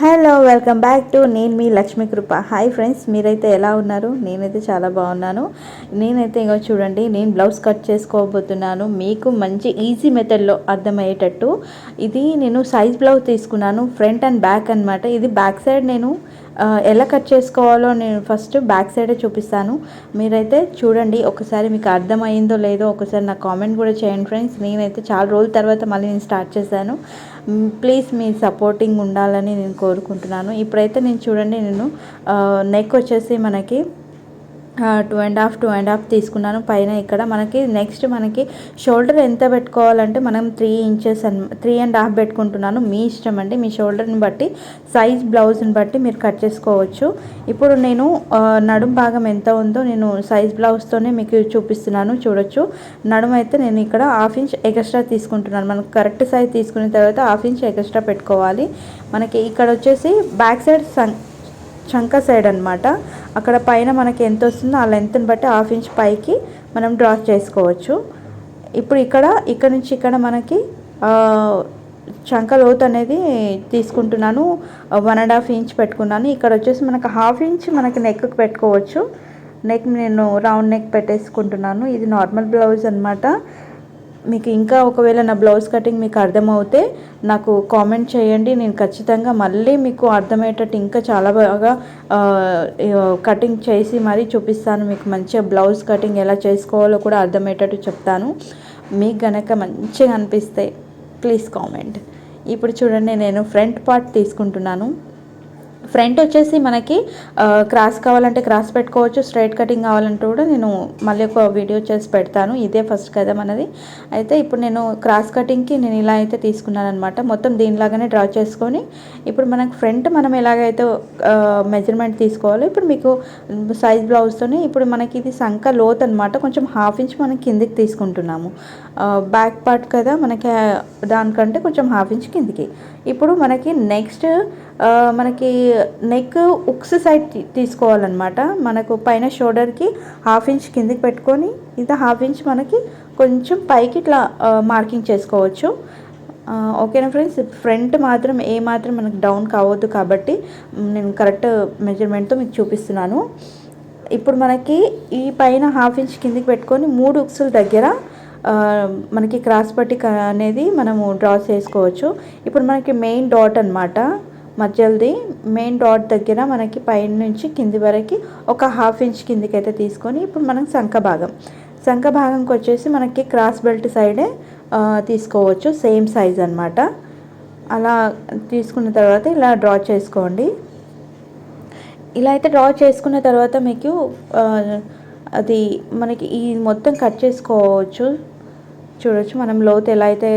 Hello welcome back to నేను మీ Lakshmi Krupa. Hi friends మీరైతే ఎలా ఉన్నారు? నేనైతే చాలా బాగున్నాను. నేనైతే ఇంకా చూడండి నేను బ్లౌజ్ కట్ చేసుకోబోతున్నాను. మీకు మంచి ఈజీ మెథడ్లో అర్థమయ్యేటట్టు. ఇది నేను సైజ్ బ్లౌజ్ తీసుకున్నాను ఫ్రంట్ అండ్ బ్యాక్ అనమాట ఇది బ్యాక్ సైడ్ నేను ఎలా కట్ చేసుకోవాలో నేను ఫస్ట్ బ్యాక్ సైడే చూపిస్తాను. మీరైతే చూడండి ఒకసారి మీకు అర్థమైందో లేదో ఒకసారి నా కామెంట్ కూడా చేయండి ఫ్రెండ్స్. నేనైతే చాలా రోజుల తర్వాత మళ్ళీ నేను స్టార్ట్ చేశాను. ప్లీజ్ మీ సపోర్టింగ్ ఉండాలని నేను కోరుకుంటున్నాను. ఇప్పుడైతే నేను చూడండి నేను నెక్ వచ్చేసి మనకి two and half two and half తీసుకున్నాను. పైన ఇక్కడ మనకి నెక్స్ట్ మనకి షోల్డర్ ఎంత పెట్టుకోవాలంటే మనం three inches an three and half పెట్టుకుంటున్నాను. మీ ఇష్టం అండి. మీ షోల్డర్ని బట్టి సైజ్ బ్లౌజ్ని బట్టి మీరు కట్ చేసుకోవచ్చు. ఇప్పుడు నేను నడుం భాగం ఎంత ఉందో నేను సైజ్ బ్లౌజ్తోనే మీకు చూపిస్తున్నాను. చూడొచ్చు. నడుము అయితే నేను ఇక్కడ హాఫ్ ఇంచ్ ఎక్స్ట్రా తీసుకుంటున్నాను. మనకు కరెక్ట్ సైజ్ తీసుకున్న తర్వాత హాఫ్ ఇంచ్ ఎక్స్ట్రా పెట్టుకోవాలి. మనకి ఇక్కడ వచ్చేసి బ్యాక్ సైడ్ సన్ చంక సైడ్ అనమాట అక్కడ పైన మనకి ఎంత వస్తుందో ఆ లెంత్ని బట్టి హాఫ్ ఇంచ్ పైకి మనం డ్రా చేసుకోవచ్చు. ఇప్పుడు ఇక్కడ ఇక్కడ నుంచి ఇక్కడ మనకి చంక లోతు అనేది తీసుకుంటున్నాను. వన్ అండ్ హాఫ్ ఇంచ్ పెట్టుకున్నాను. ఇక్కడ వచ్చేసి మనకు హాఫ్ ఇంచ్ మనకి నెక్కి పెట్టుకోవచ్చు. నెక్ నేను రౌండ్ నెక్ పెట్టేసుకుంటున్నాను. ఇది నార్మల్ బ్లౌజ్ అనమాట మీకు ఇంకా ఒకవేళ నా బ్లౌజ్ కటింగ్ మీకు అర్థమవుతే నాకు కామెంట్ చేయండి. నేను ఖచ్చితంగా మళ్ళీ మీకు అర్థమయ్యేటట్టు ఇంకా చాలా బాగా కటింగ్ చేసి మరీ చూపిస్తాను. మీకు మంచిగా బ్లౌజ్ కటింగ్ ఎలా చేసుకోవాలో కూడా అర్థమయ్యేటట్టు చెప్తాను. మీకు గనక మంచిగా అనిపిస్తే ప్లీజ్ కామెంట్. ఇప్పుడు చూడండి నేను ఫ్రంట్ పార్ట్ తీసుకుంటున్నాను. ఫ్రంట్ వచ్చేసి మనకి క్రాస్ కావాలంటే క్రాస్ పెట్టుకోవచ్చు స్ట్రైట్ కటింగ్ కావాలంటే కూడా నేను మళ్ళీ ఒక వీడియో చేసి పెడతాను. ఇదే ఫస్ట్ కదా మనది. అయితే ఇప్పుడు నేను క్రాస్ కటింగ్కి నేను ఇలా అయితే తీసుకున్నాను అనమాట మొత్తం దీనిలాగానే డ్రా చేసుకొని ఇప్పుడు మనకు ఫ్రంట్ మనం ఎలాగైతే మెజర్మెంట్ తీసుకోవాలో ఇప్పుడు మీకు సైజ్ బ్లౌజ్తోనే ఇప్పుడు మనకి ఇది సంక లోత్ అనమాట కొంచెం హాఫ్ ఇంచ్ మనం కిందికి తీసుకుంటున్నాము. బ్యాక్ పార్ట్ కదా మనకి దానికంటే కొంచెం హాఫ్ ఇంచ్ కిందికి. ఇప్పుడు మనకి నెక్స్ట్ మనకి నెక్ ఉక్స్ సైడ్ తీసుకోవాలన్నమాట. మనకు పైన షోల్డర్కి హాఫ్ ఇంచ్ కిందికి పెట్టుకొని ఇది హాఫ్ ఇంచ్ మనకి కొంచెం పైకి ఇట్లా మార్కింగ్ చేసుకోవచ్చు. ఓకేనా ఫ్రెండ్స్ ఫ్రంట్ మాత్రం ఏ మాత్రం మనకు డౌన్ కావద్దు కాబట్టి నేను కరెక్ట్ మెజర్మెంట్తో మీకు చూపిస్తున్నాను. ఇప్పుడు మనకి ఈ పైన హాఫ్ ఇంచ్ కిందికి పెట్టుకొని మూడు ఉక్సుల దగ్గర మనకి క్రాస్ పట్టి అనేది మనము డ్రా చేసుకోవచ్చు. ఇప్పుడు మనకి మెయిన్ డాట్ అనమాట మధ్యలోది మెయిన్ డాట్ దగ్గర మనకి పైన నుంచి కింది వరకు ఒక హాఫ్ ఇంచ్ కిందికి అయితే తీసుకొని ఇప్పుడు మనకి సంఖ భాగం. సంఖ భాగంకి వచ్చేసి మనకి క్రాస్ బెల్ట్ సైడే తీసుకోవచ్చు. సేమ్ సైజ్ అనమాట అలా తీసుకున్న తర్వాత ఇలా డ్రా చేసుకోండి. ఇలా అయితే డ్రా చేసుకున్న తర్వాత మీకు అది మనకి ఈ మొత్తం కట్ చేసుకోవచ్చు. చూడొచ్చు. మనం లోతు ఎలా అయితే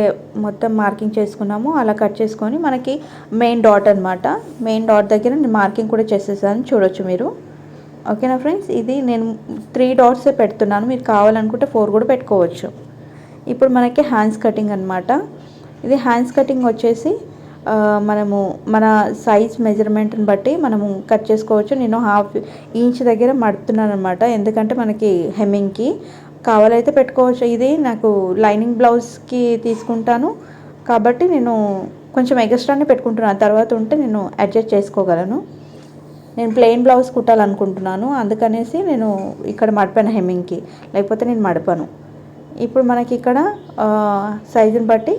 మొత్తం మార్కింగ్ చేసుకున్నామో అలా కట్ చేసుకొని మనకి మెయిన్ డాట్ అనమాట మెయిన్ డాట్ దగ్గర నేను మార్కింగ్ కూడా చేసేసాను. చూడొచ్చు మీరు. ఓకేనా ఫ్రెండ్స్? ఇది నేను త్రీ డాట్సే పెడుతున్నాను. మీరు కావాలనుకుంటే ఫోర్ కూడా పెట్టుకోవచ్చు. ఇప్పుడు మనకి హ్యాండ్స్ కటింగ్ అనమాట ఇది హ్యాండ్స్ కటింగ్ వచ్చేసి మనము మన సైజ్ మెజర్మెంట్ని బట్టి మనము కట్ చేసుకోవచ్చు. నేను హాఫ్ ఇంచ్ దగ్గర మడుతున్నాను అనమాట ఎందుకంటే మనకి హెమ్మింగ్కి. కావాలైతే పెట్టుకోవచ్చు. ఇది నాకు లైనింగ్ బ్లౌజ్కి తీసుకుంటాను. కాబట్టి నేను కొంచెం ఎగస్ట్రానే పెట్టుకుంటున్నాను. తర్వాత ఉంటే నేను అడ్జస్ట్ చేసుకోగలను. నేను ప్లెయిన్ బ్లౌజ్ కుట్టాలనుకుంటున్నాను. అందుకనేసి నేను ఇక్కడ మడిపాను హెమ్మింగ్కి. లేకపోతే నేను మడపను. ఇప్పుడు మనకి ఇక్కడ సైజుని బట్టి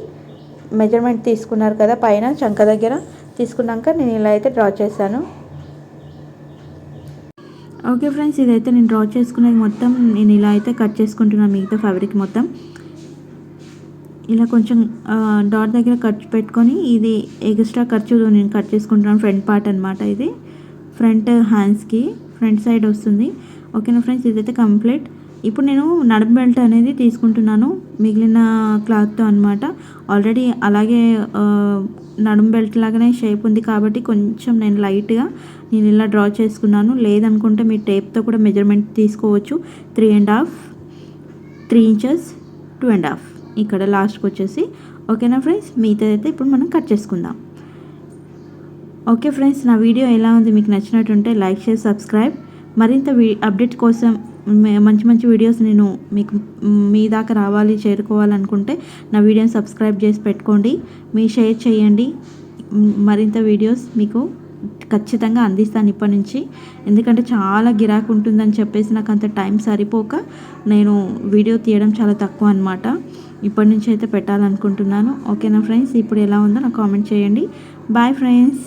మెజర్మెంట్ తీసుకున్నారు కదా పైన చంక దగ్గర తీసుకున్నాక నేను ఇలా అయితే డ్రా చేశాను. ఓకే ఫ్రెండ్స్ ఇదైతే నేను డ్రా చేసుకునేది మొత్తం. నేను ఇలా అయితే కట్ చేసుకుంటున్నాను మిగతా ఫ్యాబ్రిక్ మొత్తం. ఇలా కొంచెం డాట్ దగ్గర ఖర్చు పెట్టుకొని ఇది ఎక్స్ట్రా ఖర్చు నేను కట్ చేసుకుంటున్నాను. ఫ్రంట్ పార్ట్ అనమాట ఇది. ఫ్రంట్ హ్యాండ్స్కి ఫ్రంట్ సైడ్ వస్తుంది. ఓకేనా ఫ్రెండ్స్ ఇదైతే కంప్లీట్. ఇప్పుడు నేను నడుము బెల్ట్ అనేది తీసుకుంటున్నాను. మిగిలిన క్లాత్తో అనమాట ఆల్రెడీ అలాగే ఆ, నడుము బెల్ట్ లాగానే షేప్ ఉంది కాబట్టి కొంచెం నేను లైట్గా నేను ఇలా డ్రా చేసుకున్నాను. లేదనుకుంటే మీ టేప్తో కూడా మెజర్మెంట్ తీసుకోవచ్చు. Three and half three inches two and half. ఇక్కడ లాస్ట్కి వచ్చేసి ఓకేనా ఫ్రెండ్స్? మిగతా అయితే ఇప్పుడు మనం కట్ చేసుకుందాం. ఓకే ఫ్రెండ్స్ నా వీడియో ఎలా ఉంది? మీకు నచ్చినట్టుంటే లైక్ చేసి సబ్స్క్రైబ్. మరింత వీ అప్డేట్ కోసం మంచి మంచి వీడియోస్ నేను మీకు మీ దాకా రావాలి చేరుకోవాలనుకుంటే నా వీడియోని సబ్స్క్రైబ్ చేసి పెట్టుకోండి. మీ షేర్ చేయండి. మరింత వీడియోస్ మీకు ఖచ్చితంగా అందిస్తాను ఇప్పటి నుంచి. ఎందుకంటే చాలా గిరాకు ఉంటుందని చెప్పేసి నాకు అంత టైం సరిపోక నేను వీడియో తీయడం చాలా తక్కువ అనమాట ఇప్పటి నుంచి అయితే పెట్టాలనుకుంటున్నాను. ఓకేనా ఫ్రెండ్స్ ఇప్పుడు ఎలా ఉందో నాకు కామెంట్ చేయండి. Bye friends